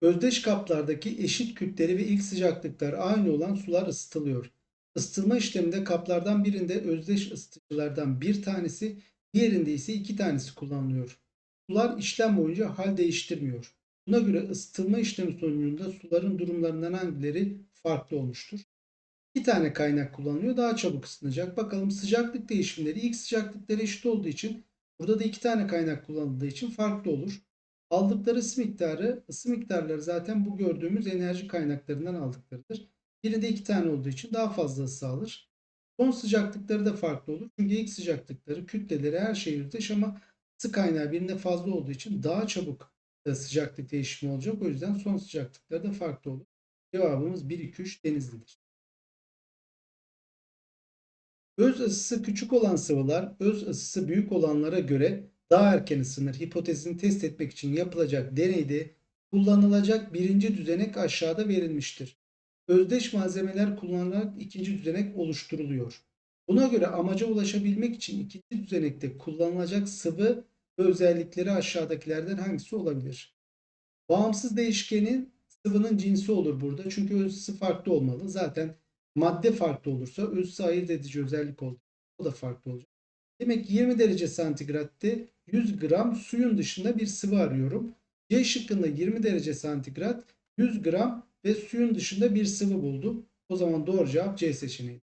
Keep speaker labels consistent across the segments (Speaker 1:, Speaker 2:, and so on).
Speaker 1: Özdeş kaplardaki eşit kütleri ve ilk sıcaklıklar aynı olan sular ısıtılıyor. Isıtılma işleminde kaplardan birinde özdeş ısıtıcılardan bir tanesi, diğerinde ise iki tanesi kullanılıyor. Sular işlem boyunca hal değiştirmiyor. Buna göre ısıtılma işlemi sonucunda suların durumlarından hangileri farklı olmuştur? İki tane kaynak kullanılıyor. Daha çabuk ısınacak. Bakalım sıcaklık değişimleri ilk sıcaklıkları eşit olduğu için burada da iki tane kaynak kullanıldığı için farklı olur. Aldıkları ısı miktarı, ısı miktarları zaten bu gördüğümüz enerji kaynaklarından aldıklarıdır. Birinde iki tane olduğu için daha fazla ısı alır. Son sıcaklıkları da farklı olur. Çünkü ilk sıcaklıkları, kütleleri her şey yüzdeş ama ısı kaynağı birinde fazla olduğu için daha çabuk sıcaklık değişimi olacak. O yüzden son sıcaklıkları da farklı olur. Cevabımız 1, 2, 3 denizlidir. Öz ısısı küçük olan sıvılar öz ısısı büyük olanlara göre daha erken ısınır hipotezini test etmek için yapılacak deneyde kullanılacak birinci düzenek aşağıda verilmiştir. Özdeş malzemeler kullanılarak ikinci düzenek oluşturuluyor. Buna göre amaca ulaşabilmek için ikinci düzenekte kullanılacak sıvı ve özellikleri aşağıdakilerden hangisi olabilir? Bağımsız değişkenin sıvının cinsi olur burada. Çünkü öz ısı farklı olmalı. Zaten madde farklı olursa öz ısı ayırt edici özellik olur. O da farklı olacak. Demek ki 20 derece santigratte 100 gram suyun dışında bir sıvı arıyorum. C şıkkında 20 derece santigrat 100 gram ve suyun dışında bir sıvı buldum. O zaman doğru cevap C seçeneği.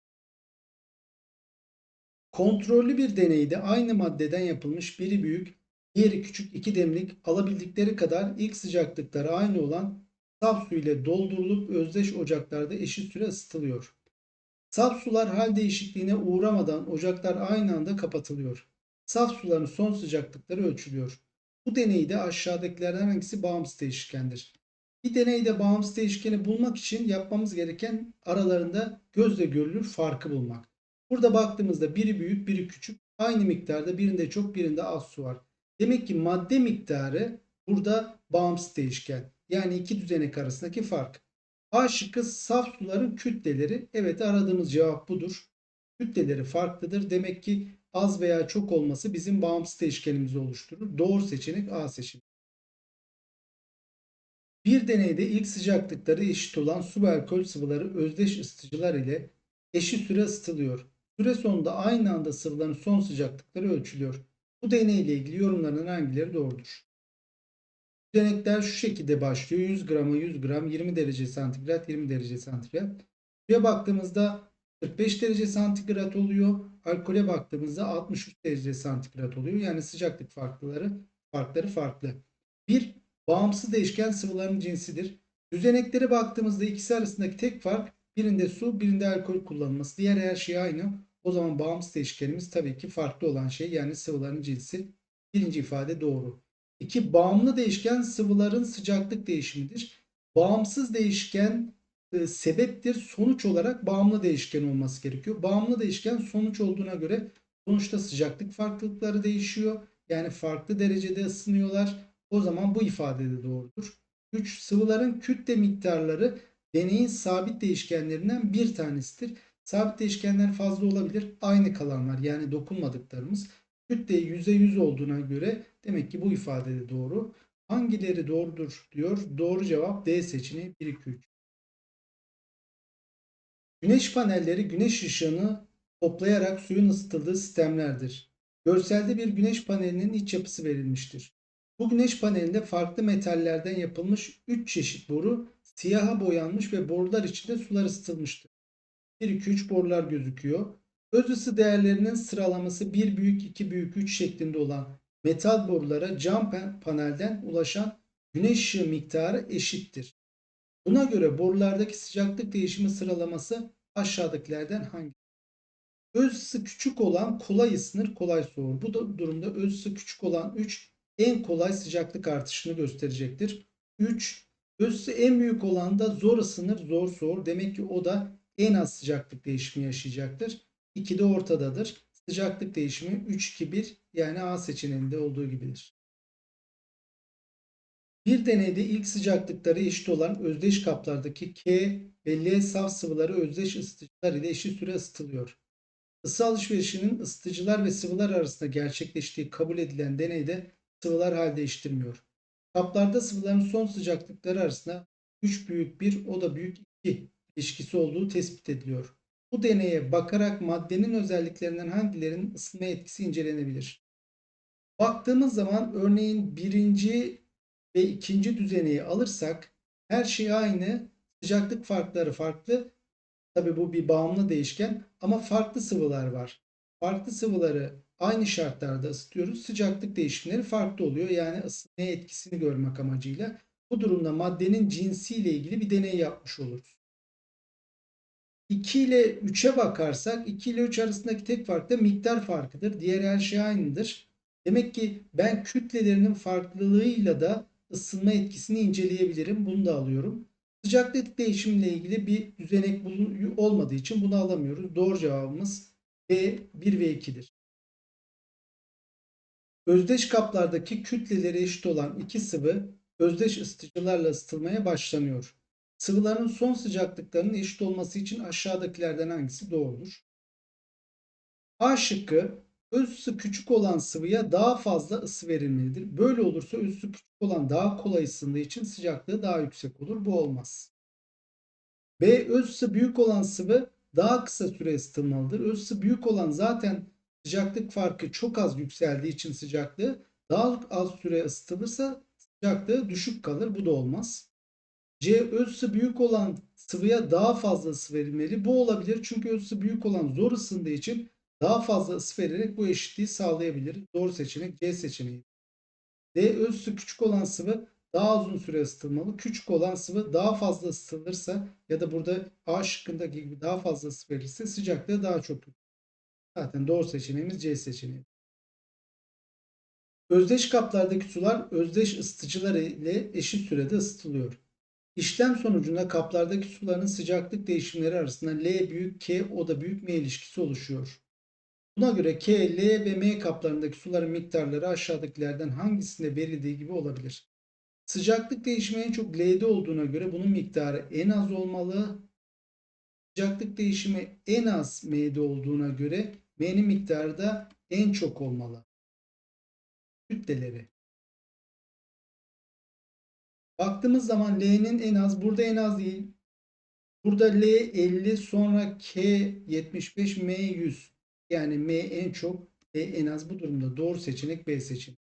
Speaker 1: Kontrollü bir deneyde aynı maddeden yapılmış biri büyük, diğeri küçük iki demlik alabildikleri kadar ilk sıcaklıkları aynı olan saf su ile doldurulup özdeş ocaklarda eşit süre ısıtılıyor. Saf sular hal değişikliğine uğramadan ocaklar aynı anda kapatılıyor. Saf suların son sıcaklıkları ölçülüyor. Bu deneyde aşağıdakilerden hangisi bağımsız değişkendir? Bir deneyde bağımsız değişkeni bulmak için yapmamız gereken aralarında gözle görülür farkı bulmak. Burada baktığımızda biri büyük biri küçük aynı miktarda birinde çok birinde az su var. Demek ki madde miktarı burada bağımsız değişken. Yani iki düzenek arasındaki fark. A şıkkı saf suların kütleleri. Evet aradığımız cevap budur. Kütleleri farklıdır. Demek ki az veya çok olması bizim bağımsız değişkenimizi oluşturur. Doğru seçenek A seçeneği. Bir deneyde ilk sıcaklıkları eşit olan su ve alkol sıvıları özdeş ısıtıcılar ile eşit süre ısıtılıyor. Süre sonunda aynı anda sıvıların son sıcaklıkları ölçülüyor. Bu deneyle ilgili yorumların hangileri doğrudur? Düzenekler şu şekilde başlıyor. 100 grama 100 gram 20 derece santigrat 20 derece santigrat. Suya baktığımızda 45 derece santigrat oluyor. Alkole baktığımızda 63 derece santigrat oluyor. Yani sıcaklık farkları farkları farklı. Bir bağımsız değişken sıvıların cinsidir. Düzeneklere baktığımızda ikisi arasındaki tek fark birinde su birinde alkol kullanılması. Diğer her şey aynı. O zaman bağımsız değişkenimiz tabii ki farklı olan şey yani sıvıların cinsi. Birinci ifade doğru. İki bağımlı değişken sıvıların sıcaklık değişimidir. Bağımsız değişken e, sebeptir. Sonuç olarak bağımlı değişken olması gerekiyor. Bağımlı değişken sonuç olduğuna göre sonuçta sıcaklık farklılıkları değişiyor. Yani farklı derecede ısınıyorlar. O zaman bu ifade de doğrudur. 3. Sıvıların kütle miktarları deneyin sabit değişkenlerinden bir tanesidir. Sabit değişkenler fazla olabilir. Aynı kalanlar yani dokunmadıklarımız. Kütle %100 olduğuna göre demek ki bu ifade de doğru. Hangileri doğrudur diyor. Doğru cevap D seçeneği 1 2 3. Güneş panelleri güneş ışığını toplayarak suyun ısıtıldığı sistemlerdir. Görselde bir güneş panelinin iç yapısı verilmiştir. Bu güneş panelinde farklı metallerden yapılmış 3 çeşit boru siyaha boyanmış ve borular içinde sular ısıtılmıştır. 1 2 3 borular gözüküyor. Öz ısı değerlerinin sıralaması 1 büyük 2 büyük 3 şeklinde olan metal borulara cam panelden ulaşan güneş ışığı miktarı eşittir. Buna göre borulardaki sıcaklık değişimi sıralaması aşağıdakilerden hangi? Öz ısı küçük olan kolay ısınır, kolay soğur. Bu da durumda öz ısı küçük olan 3 en kolay sıcaklık artışını gösterecektir. 3 öz ısı en büyük olan da zor ısınır, zor soğur. Demek ki o da en az sıcaklık değişimi yaşayacaktır. 2 de ortadadır. Sıcaklık değişimi 3-2-1 yani A seçeneğinde olduğu gibidir. Bir deneyde ilk sıcaklıkları eşit olan özdeş kaplardaki K ve L saf sıvıları özdeş ısıtıcılar ile eşit süre ısıtılıyor. Isı alışverişinin ısıtıcılar ve sıvılar arasında gerçekleştiği kabul edilen deneyde sıvılar hal değiştirmiyor. Kaplarda sıvıların son sıcaklıkları arasında 3 büyük 1 o da büyük 2 ilişkisi olduğu tespit ediliyor. Bu deneye bakarak maddenin özelliklerinden hangilerinin ısınma etkisi incelenebilir? Baktığımız zaman örneğin birinci ve ikinci düzeneyi alırsak her şey aynı. Sıcaklık farkları farklı. Tabi bu bir bağımlı değişken ama farklı sıvılar var. Farklı sıvıları aynı şartlarda ısıtıyoruz. Sıcaklık değişimleri farklı oluyor. Yani ısınmaya etkisini görmek amacıyla. Bu durumda maddenin cinsiyle ilgili bir deney yapmış oluruz. 2 ile 3'e bakarsak 2 ile 3 arasındaki tek fark da miktar farkıdır. Diğer her şey aynıdır. Demek ki ben kütlelerinin farklılığıyla da ısınma etkisini inceleyebilirim. Bunu da alıyorum. Sıcaklık değişimiyle ilgili bir düzenek olmadığı için bunu alamıyoruz. Doğru cevabımız B 1 ve 2'dir. Özdeş kaplardaki kütleleri eşit olan iki sıvı özdeş ısıtıcılarla ısıtılmaya başlanıyor. Sıvıların son sıcaklıklarının eşit olması için aşağıdakilerden hangisi doğrudur? A şıkkı öz ısı küçük olan sıvıya daha fazla ısı verilmelidir. Böyle olursa öz ısı küçük olan daha kolay ısındığı için sıcaklığı daha yüksek olur. Bu olmaz. B öz ısı büyük olan sıvı daha kısa süre ısıtılmalıdır. Öz ısı büyük olan zaten sıcaklık farkı çok az yükseldiği için sıcaklığı daha az süre ısıtılırsa sıcaklığı düşük kalır. Bu da olmaz. C öz ısı büyük olan sıvıya daha fazla ısı verilmeli. Bu olabilir çünkü öz ısı büyük olan zor ısındığı için daha fazla ısı vererek bu eşitliği sağlayabilir. Doğru seçenek C seçeneği. D ısı küçük olan sıvı daha uzun süre ısıtılmalı. Küçük olan sıvı daha fazla ısıtılırsa ya da burada A şıkkındaki gibi daha fazla ısı verirse sıcaklığı daha çok. Zaten doğru seçeneğimiz C seçeneği. Özdeş kaplardaki sular özdeş ısıtıcılar ile eşit sürede ısıtılıyor. İşlem sonucunda kaplardaki suların sıcaklık değişimleri arasında L büyük K o da büyük M ilişkisi oluşuyor. Buna göre K, L ve M kaplarındaki suların miktarları aşağıdakilerden hangisinde verildiği gibi olabilir. Sıcaklık değişimi en çok L'de olduğuna göre bunun miktarı en az olmalı. Sıcaklık değişimi en az M'de olduğuna göre M'nin miktarı da en çok olmalı. Kütleleri. Baktığımız zaman L'nin en az burada en az değil. Burada L 50 sonra K 75 M 100. Yani M en çok L en az bu durumda doğru seçenek B seçeneği.